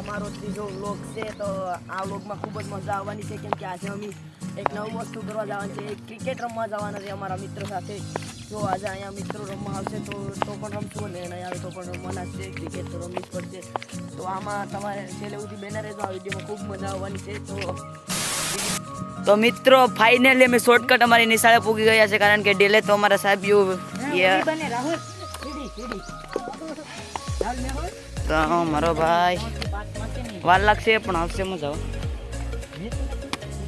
અમારો ત્રીજો વ્લોગ છે તો આ વ્લોગમાં ખૂબ જ મજા આવવાની છે કેમ કે આજે અમે એક નવું વસ્તુ કરવા જવાનું છે ક્રિકેટ રમવા જવાના છે અમારા મિત્રો સાથે. જો આજે અહીંયા મિત્રો રમવા આવશે તો તો પણ રમશું અને નહીં આવે તો પણ રમવાના છે ક્રિકેટ તો રમવી જ પડશે. તો આમાં તમારે છેલ્લે સુધી બેનર રહેજો આ વિડીયોમાં ખૂબ મજા આવવાની છે તો તો મિત્રો ફાઇનલી અમે શોર્ટકટ અમારી નિશાળે પૂગી ગયા છે કારણ કે ડેલે તો અમારા સાહેબ તો મારો ભાઈ. વાર લાગશે પણ આવશે મજા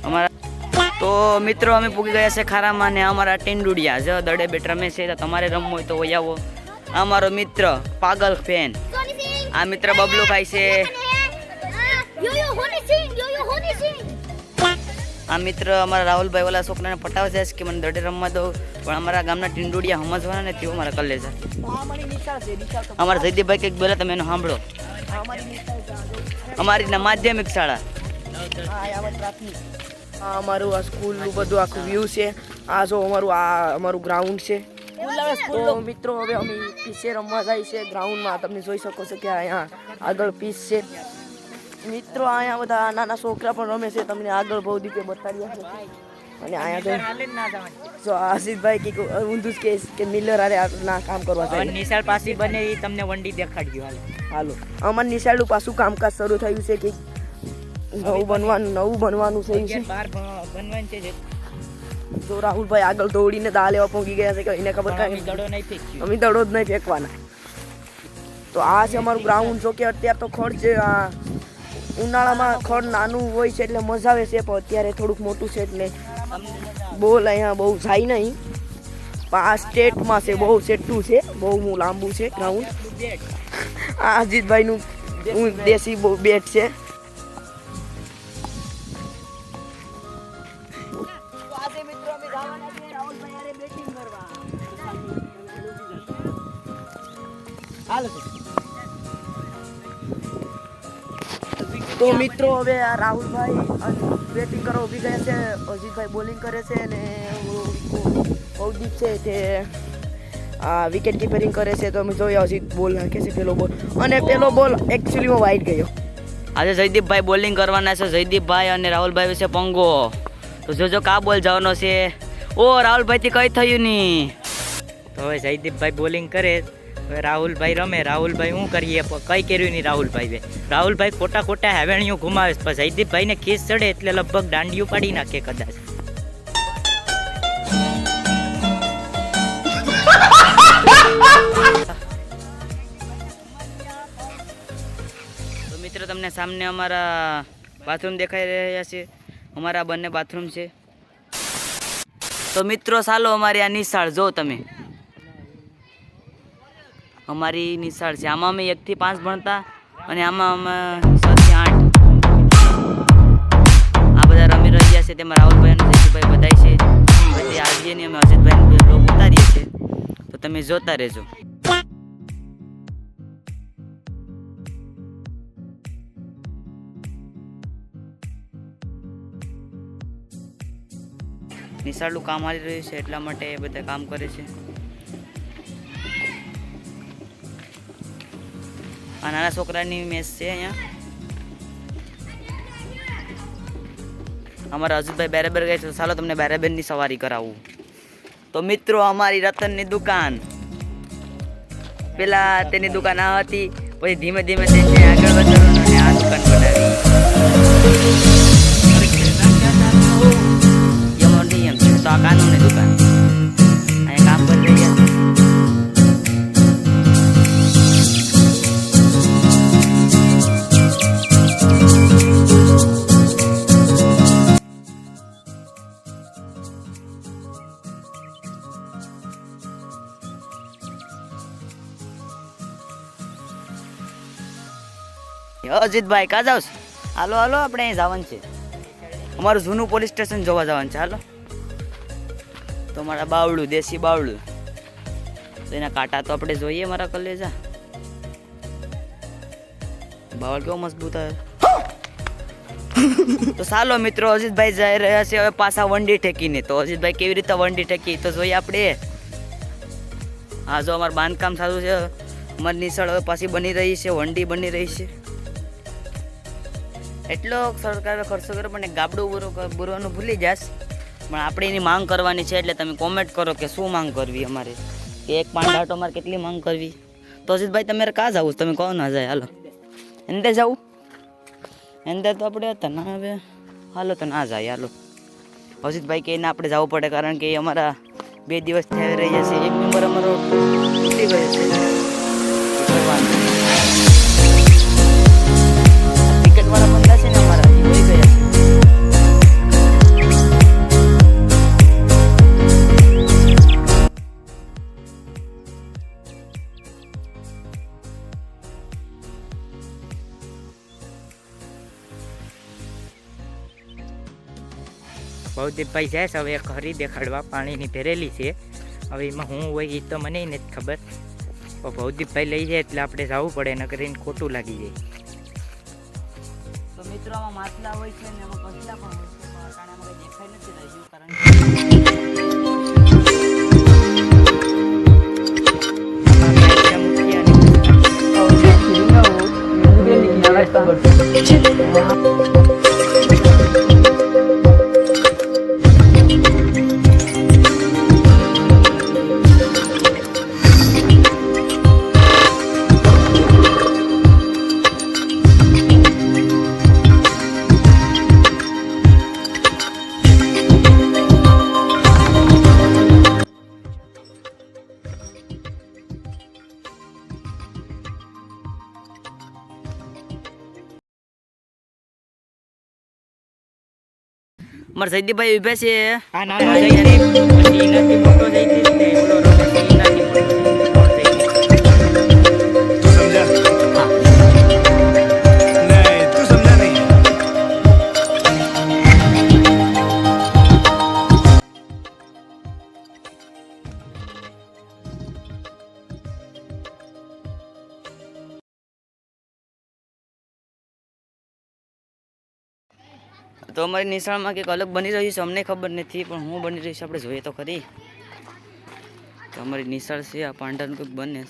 અમારા તો મિત્રો અમે પૂગી ગયા છે ખારામાં ને અમારા ટેન્ડુડિયા જ દડે બેટ રમે છે તો તમારે રમવું હોય તો વહી આવો. આ મારો મિત્ર પાગલ ફેન. આ મિત્ર બબલું ભાઈ છે. આ મિત્ર અમારા રાહુલભાઈ ઓલા છોકરાને પટાવે છે કે મને દડે રમવા દો. પણ અમારા ગામના ટીંડુડિયા સમજવાના ને તેઓ મારા કલેજા અમારા જયદીપભાઈ કંઈક બોલે તમે એનો સાંભળો. અમારી માધ્યમિક શાળા. આ અમારું આ સ્કૂલનું બધું આખું વ્યૂ છે. આ જો અમારું આ અમારું ગ્રાઉન્ડ છે. તો મિત્રો, હવે અમે પીસે રમવા જાય છે. ગ્રાઉન્ડમાં તમે જોઈ શકો છો કે અહીંયા આગળ પીસ છે. મિત્રો, અહીંયા બધા નાના છોકરા પણ રમે છે. તમને આગળ બહુ દીપે બતાડ્યા છે અને અહીંયા તો સો આશિષભાઈ કે ઊંધું કે કે મિલર આ ના કામ કરવા હવે નિશાળ પાસે બને એ તમને વંડી દેખાડ્યું હાલ. હાલો. અમાર નિશાળનું પાછું કામકાજ શરૂ થયું છે કે નવું બનવાનું નવું બનવાનું છે. બનવાનું છે તો રાહુલભાઈ આગળ દોડીને દા લેવા પહોંચી ગયા છે કે એને ખબર કાંઈ દડો નહીં ફેંક્યું. અમે દડો જ નહીં ફેંકવાના. તો આ છે અમારું ગ્રાઉન્ડ જો કે અત્યારે તો ખડ છે આ ઉનાળામાં ખડ નાનું હોય છે એટલે મજા આવે છે પણ અત્યારે થોડુંક મોટું છે એટલે બોલ, અહીંયા બહુ જાય નહીં. પણ આ સ્ટેટમાં છે, બહુ સેટું છે, બહુ લાંબુ છે ગ્રાઉન્ડ આ અજીતભાઈનું દેશી બેટ છે. તો મિત્રો હવે આ રાહુલભાઈ બેટિંગ કરવા ઊભી ગયા છે અજીતભાઈ બોલિંગ કરે છે અને અવદીપ છે તે આ વિકેટ કીપરિંગ કરે છે. તો અમે જોઈએ અજીત બોલ નાખે છે પેલો બોલ. અને પેલો બોલ એકચ્યુઅલીમાં વાઇટ ગયો. આજે જયદીપભાઈ બોલિંગ કરવાના છે. જયદીપભાઈ અને રાહુલભાઈ વિશે પંગો. તો જોજો કા બોલ જવાનો છે. ઓ રાહુલભાઈથી કઈ થયું નહીં? તો હવે જયદીપભાઈ બોલિંગ કરે. રાહુલભાઈ રમે. રાહુલભાઈ શું કરીએ? કઈ કર્યું નહીં રાહુલભાઈ રાહુલભાઈ ખોટા ખોટા હેવેણીઓ ઘુમાવે પણ જયદીપભાઈને ખીસ ચડે એટલે લગભગ દાંડિયું પાડી નાખે કદાચ. મિત્રો, તમને સામને અમારા બાથરૂમ દેખાઈ રહ્યા છે. અમારા બંને બાથરૂમ છે. તો મિત્રો, ચાલો અમારી આ નિશાળ, જો તમે. અમારી નિશાળ છે. આમાં અમે એકથી પાંચ ભણતા અને આમાં અમે છથી આઠ. આ બધા રમી રહ્યા છે. તેમાં રાહુલભાઈ અને જયસુભાઈ બધાય છે. પછી આવીએ ને અમે અજીતભાઈને બ્લોગ ઉતારીએ છીએ. તો તમે જોતા રહેજો. નિશાળનું કામ હાલી રહ્યું છે. એટલા માટે એ બધા કામ કરે છે. આ નાના છોકરાની મેચ છે અહીંયા અમારા અજીતભાઈ બેરાબર ગઈ છે તો ચાલો તમને બેરાબેરની સવારી કરાવું તો મિત્રો અમારી રતનની દુકાન પેલા તેની દુકાન આ હતી પછી ધીમે ધીમે તેને આગળ વધારવાનું અને આ દુકાન બનાવી એમ નહીં એમ છે. તો આ કાનૂની દુકાન અજીતભાઈ, કા જાવ? હાલો હાલો, આપણે અહીં જવાનું છે. અમારું જૂનું પોલીસ સ્ટેશન જોવા જવાનું છે, હાલો. તો મારા બાવળું, દેશી બાવળું. તો એના કાંટા તો આપણે જોઈએ મારા કલેજા. બાવળ કેવો મજબૂત આવે. તો ચાલો મિત્રો, અજીતભાઈ જઈ રહ્યા છે, હવે પાછા વંડી ઠેકીને. તો અજીતભાઈ કેવી રીતે વંડી ઠેકી, તો જોઈએ આપણે. હા, જો અમારું બાંધકામ સારું છે અમારી નિશાળ હવે પાછી બની રહી છે, વંડી બની રહી છે. એટલો સરકારે ખર્ચો કર્યો, પણ ગાબડું બુરું બુરવાનું ભૂલી જાશ. પણ આપણે એની માંગ કરવાની છે, એટલે તમે કોમેન્ટ કરો કે શું માંગ કરવી અમારે. કે એક પાંચ આટો અમારે કેટલી માંગ કરવી? તો અજીતભાઈ તમારે કાં જવું? તમે કહો ના જાય, હાલો. એંદે જવું? એંદે તો આપણે હતા ના હવે હાલો તો ના જાય, હાલો. અજીતભાઈ કે એને આપણે જવું પડે, કારણ કે એ અમારા બે દિવસ થઈ રહ્યા છે. એક નંબર અમારો તૂટી ગયો છે. ભવદીપભાઈ જાય છે હવે એક હરી દેખાડવા પાણીની ભરેલી છે હવે એમાં હું હોય એ તો મને નથી ખબર તો ભવદીપભાઈ લઈ જાય એટલે આપણે જવું પડે ન કરીને ખોટું લાગી જાય તો મિત્રો આમાં માછલા હોય છે ને એમાં કચલા પણ હોય છે પણ અટાણે દેખાઈ નથી રહ્યું કારણ કે અમારા જયદીપભાઈ ઊભા છે. આ નાનો જયદીપ. પછી એનાથી તો અમારી નિશાળમાં કંઈક અલગ બની રહ્યું છે, અમને ખબર નથી, પણ હું બની રહ્યું છે આપણે જોઈએ તો ખરી. તો અમારી નિશાળ છે, આ પાંડાનું કંઈક બને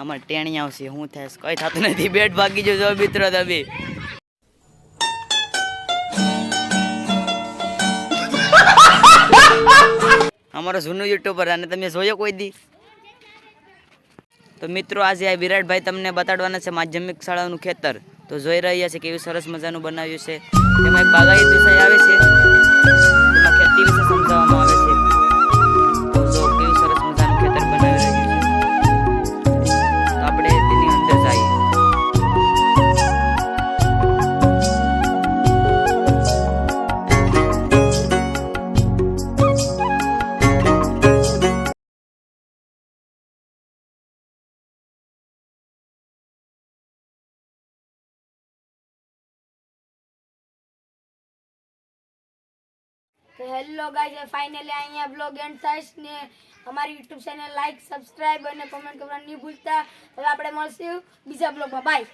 અમારે ટેણી આવશે, હું થાય કઈ કંઈ થતું નથી, બેટ ભાગી જજો મિત્ર દબી અમારો જૂનું યુટ્યુબર અને તમે જોયો કોઈ દી? તો મિત્રો, આજે આ વિરાટભાઈ તમને બતાડવાના છે, માધ્યમિક શાળાનું ખેતર. તો જોઈ રહ્યા છે કેવું સરસ મજાનું બનાવ્યું છે. તેમાં એક બાગાયત વિષય આવે છે. એમાં ખેતી વિશે સમજાવવામાં આવે છે. તો હેલો ગાઈઝ ફાઇનલી અહીંયા બ્લોગ એન્ડ થાય ને અમારી યુટ્યુબ ચેનલ લાઈક સબસ્ક્રાઈબ અને કોમેન્ટ કરવાનું નહીં ભૂલતા. હવે આપણે મળશું બીજા બ્લોગમાં બાય